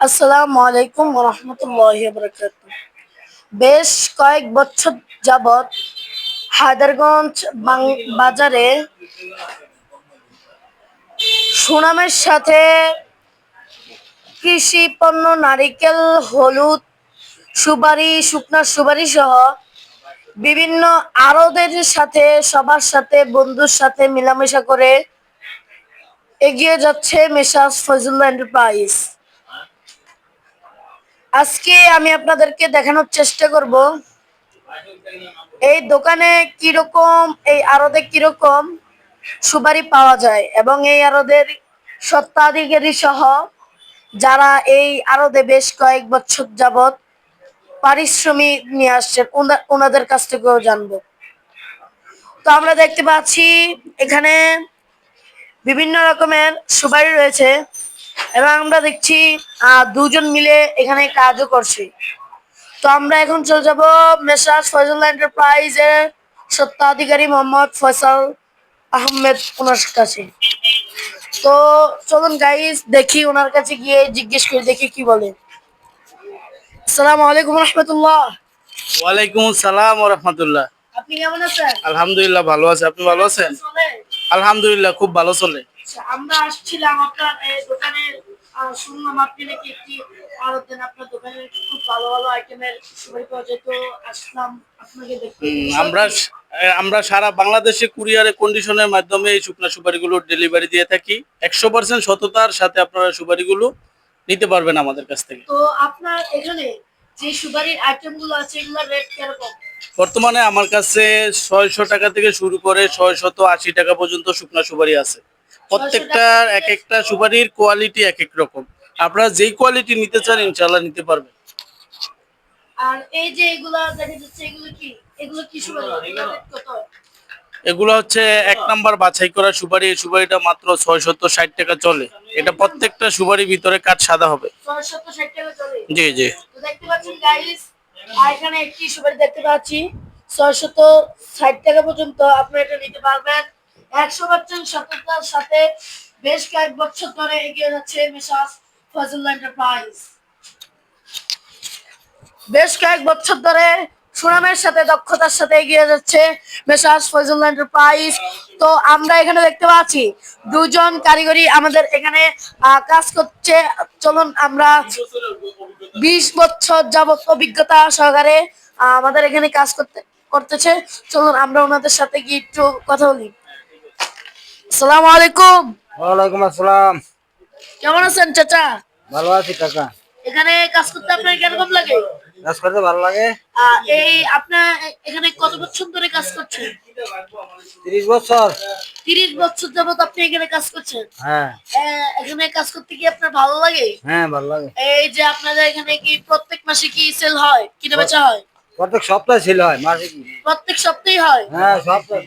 আসসালামু আলাইকুম রহমতুল্লাহ বরকাত বেশ কয়েক বছর যাবৎ হায়দারগঞ্জ বাজারে সুনামের সাথে কৃষি পণ্য, নারিকেল, হলুদ, সুপারি, শুকনা সুপারি সহ বিভিন্ন আরদের সাথে, সবার সাথে, বন্ধুর সাথে মেলামেশা করে এগিয়ে যাচ্ছে মেসাজ ফজলুল্লাহ এন্টারপ্রাইজ আজকে আমি আপনাদেরকে দেখানোর চেষ্টা করব। এই দোকানে কীরকম, এই আড়তে কীরকম সুপারি পাওয়া যায় এবং এই আড়দের সত্ত্বাধিকারী সহ যারা এই আড়তে বেশ কয়েক বছর যাবৎ পারিশ্রমিক নিয়ে আসছেন ওনা- ওনাদের কাছ থেকেও জানব। তো আমরা দেখতে পাচ্ছি এখানে বিভিন্ন রকমের সুপারি রয়েছে। এবং আমরা দেখছি দুজন মিলে এখানে কাজও করছে। তো আমরা এখন চলে যাব মেসাজ ফয়জুল এন্টারপ্রাইজের সত্ত্বাধিকারী মোহাম্মদ ফয়সাল আহমেদ ওনার কাছে। তো চলুন গাইস দেখি ওনার কাছে গিয়ে জিজ্ঞেস করে দেখি কি বলে। আসসালামু আলাইকুম রহমতুল্লাহ। ওয়ালাইকুম আসসালাম রহমতুল্লাহ। আপনি কেমন আছেন? আলহামদুলিল্লাহ ভালো আছে আপনি ভালো আছেন? আলহামদুলিল্লাহ খুব ভালো চলে। আচ্ছা, আমরা আসছিলাম আপনার দোকানে শুনলাম আপনি নাকি একটি আরও দেন। আপনার দোকানে খুব ভালো ভালো আইটেমের সুপারি পাওয়া যায়। তো আসলাম আপনাকে দেখতে। আমরা আমরা সারা বাংলাদেশে কুরিয়ারে কন্ডিশনের মাধ্যমে এই শুকনা সুপারিগুলো ডেলিভারি দিয়ে থাকি। একশো পার্সেন্ট সততার সাথে আপনারা সুপারিগুলো নিতে পারবেন আমাদের কাছ থেকে। তো আপনার এখানে যে সুপারির আইটেমগুলো আছে এগুলোর রেট কীরকম? বর্তমানে আমার কাছে ছয়শো টাকা থেকে শুরু করে ছয়শত আশি টাকা পর্যন্ত শুকনা সুপারি আছে। প্রত্যেকটার এক একটা সুপারির কোয়ালিটি এক এক রকম। আপনারা যেই কোয়ালিটি নিতে চান ইনশাল্লাহ নিতে পারবেন। আর এই যে এগুলা দেখা যাচ্ছে এগুলো কি? এগুলো কি সুপারি? কত? এগুলো হচ্ছে এক নাম্বার বাছাই করা সুপারি। এই সুপারিটা মাত্র ছয়শত ষাট টাকা চলে। এটা প্রত্যেকটা সুপারির ভিতরে কাঠ সাদা হবে। জি জি। তো দেখতে পাচ্ছেন গাইস আর এখানে একটি সুপারি দেখতে পাচ্ছি। ছয়শত ষাট টাকা পর্যন্ত আপনি এটা নিতে পারবেন। একশো পার্সেন্ট সততার সাথে বেশ কয়েক বছর ধরে এগিয়ে যাচ্ছে মিসাস ফজল এন্টারপ্রাইজ। বেশ কয়েক বছর ধরে সুনামের সাথে, দক্ষতার সাথে এগিয়ে যাচ্ছে মেসাজ ফজল এন্টারপ্রাইজ। তো আমরা এখানে দেখতে পাচ্ছি, দুজন কারিগরি আমাদের এখানে কাজ করছে। চলুন আমরা বিশ বছর যাবত অভিজ্ঞতা সহকারে আমাদের এখানে কাজ করতে, করতেছে। চলুন আমরা ওনাদের সাথে গিয়ে একটু কথা বলি। আসসালামু আলাইকুম। ওয়ালাইকুম আসসালাম। কেমন আছেন চাচা? ভালো আছি কাকা। এখানে কাজ করতে আপনার কীরকম লাগে? কাজ করতে ভালো লাগে? এই আপনার এখানে কত বছর ধরে কাজ করছেন? তিরিশ বছর। তিরিশ বছর যাবত আপনি এখানে কাজ করছেন? হ্যাঁ। এখানে কাজ করতে কি আপনার ভালো লাগে? হ্যাঁ ভালো লাগে। এই যে আপনাদের এখানে কি প্রত্যেক মাসে কি সেল হয়? কিনে বেচা হয়? প্রত্যেক সপ্তাহে ছিল হয় মাসে কি? প্রত্যেক সপ্তাহে হয়? হ্যাঁ সপ্তাহে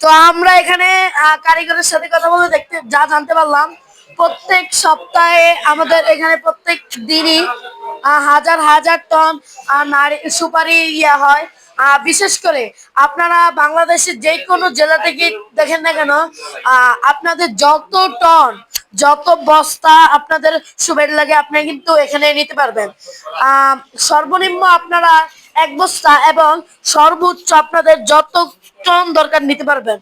তো আমরা এখানে কারিগরের সাথে কথা বলে দেখতে যা জানতে পারলাম প্রত্যেক সপ্তাহে আমাদের এখানে প্রত্যেক দিনই হাজার হাজার টন নারী সুপারি ইয়া হয়। বিশেষ করে আপনারা বাংলাদেশের যে কোনো জেলা থেকে দেখেন না কেন আহ, আপনাদের যত টন যত বস্তা আপনাদের সুপারি লাগে, আপনি কিন্তু এখানে নিতে পারবেন। সর্বনিম্ন আপনারা এক বস্তা এবং সর্বোচ্চ আপনাদের যত টন দরকার নিতে পারবেন।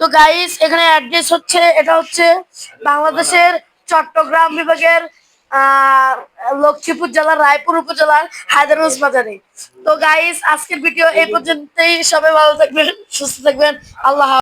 তো গাইস এখানে অ্যাড্রেস হচ্ছে, এটা হচ্ছে বাংলাদেশের চট্টগ্রাম বিভাগের লক্ষ্মীপুর জেলার, রায়পুর উপজেলার, হায়দ্রাবাদ বাজারে। তো গাইস আজকের ভিডিও এই পর্যন্তই। সবাই ভালো থাকবেন, সুস্থ থাকবেন। আল্লাহ।